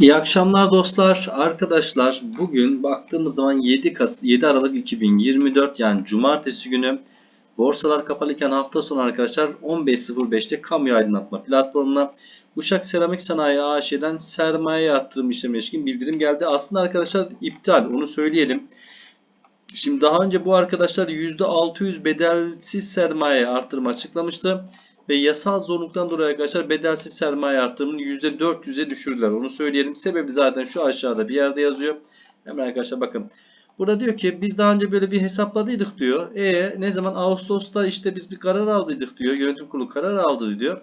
İyi akşamlar dostlar. Arkadaşlar bugün baktığımız zaman 7 Kas 7 Aralık 2024 yani cumartesi günü borsalar kapalıyken hafta sonu arkadaşlar 15.05'te kamu aydınlatma platformuna Uşak Seramik Sanayi AŞ'den sermaye arttırım işlemine ilişkin bildirim geldi. Aslında arkadaşlar iptal onu söyleyelim. Şimdi daha önce bu arkadaşlar %600 bedelsiz sermaye artırımı açıklamıştı. Ve yasal zorunluluktan dolayı arkadaşlar bedelsiz sermaye artırımını %400'e düşürdüler. Onu söyleyelim. Sebebi zaten şu aşağıda bir yerde yazıyor. Hemen arkadaşlar bakın. Burada diyor ki biz daha önce böyle bir hesapladıydık diyor. E ne zaman Ağustos'ta işte biz bir karar aldıydık diyor. Yönetim kurulu karar aldı diyor.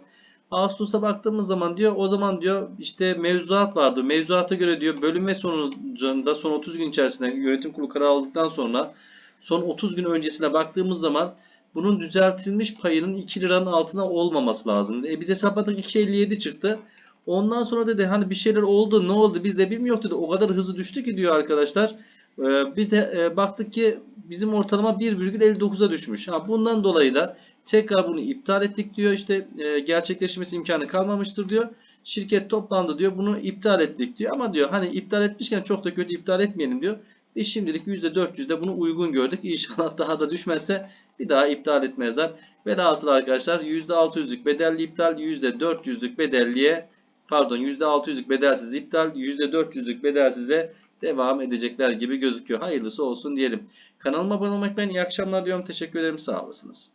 Ağustos'a baktığımız zaman diyor o zaman diyor işte mevzuat vardı. Mevzuata göre diyor bölünme sonucunda son 30 gün içerisinde yönetim kurulu karar aldıktan sonra son 30 gün öncesine baktığımız zaman bunun düzeltilmiş payının 2 liranın altına olmaması lazım. E biz hesapladık 2.57 çıktı. Ondan sonra dedi hani bir şeyler oldu ne oldu biz de bilmiyoruz dedi. O kadar hızlı düştü ki diyor arkadaşlar. Ee, biz de e, baktık ki bizim ortalama 1,59'a düşmüş. Ha, bundan dolayı da tekrar bunu iptal ettik diyor. İşte e, gerçekleşmesi imkanı kalmamıştır diyor. Şirket toplandı diyor. Bunu iptal ettik diyor. Ama diyor hani iptal etmişken çok da kötü iptal etmeyelim diyor. Biz şimdilik %400'de bunu uygun gördük. İnşallah daha da düşmezse bir daha iptal etmezler. Velhasıl arkadaşlar %600'lük bedelli iptal, %400'lük bedelliye pardon %600'lük bedelsiz iptal, %400'lük bedelsize devam edecekler gibi gözüküyor. Hayırlısı olsun diyelim. Kanalıma abone olmayı unutmayın. İyi akşamlar diyorum. Teşekkür ederim. Sağ olasınız.